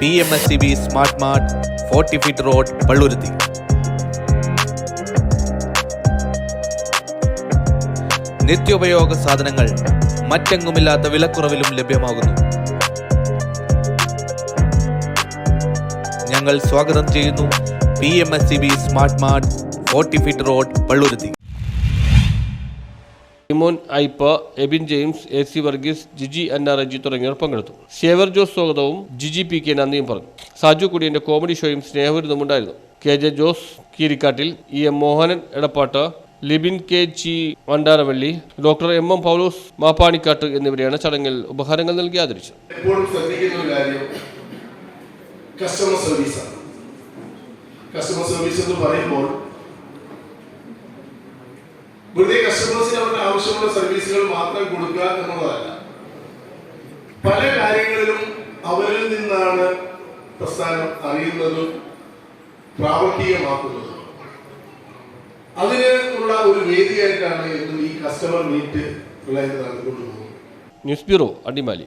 P M S C B smart mart forty feet road Palluruthy നിത്യോപയോഗ സാധനങ്ങൾ മറ്റെങ്ങുമില്ലാത്ത വിലക്കുറവിലും ലഭ്യമാകുന്നു. ഞങ്ങൾ സ്വാഗതം ചെയ്യുന്നു P M S C B smart mart forty feet road Palluruthy Imon Aippa Ebin James A C Varghese Jiji Anna Reji തുടങ്ങിയവർ പങ്കെടുത്തു. സേവർ ജോസ് സ്വാഗതവും ജിജി പി കെ നന്ദിയും പറഞ്ഞു. സാജു കുടിയന്റെ കോമഡി ഷോയും സ്നേഹവിരുദ്ധം ഉണ്ടായിരുന്നു K J Jose Keerikattil E M Mohanan Edappatt Libin K G Vandaravally doctor M M Paulose Mappanikkattu എന്നിവരെയാണ് ചടങ്ങിൽ ഉപഹാരങ്ങൾ നൽകി ആദരിച്ചത്. കസ്റ്റമർ സർവീസ് കസ്റ്റമർ സർവീസ് എന്ന് പറയുമ്പോൾ വെറുതെ കസ്റ്റമേഴ്സിന് അവരുടെ ആവശ്യമുള്ള സർവീസുകൾ മാത്രം കൊടുക്കുക എന്നുള്ളതല്ല. പല കാര്യങ്ങളിലും അവരിൽ നിന്നാണ് പ്രസ്ഥാനം അറിയുന്നതും പ്രാവർത്തികമാക്കുന്നതും. അതിനുള്ള ഒരു വേദിയായിട്ടാണ് ഈ customer meet നടത്തിക്കൊണ്ടുപോകുന്നത്. News bureau Adimali.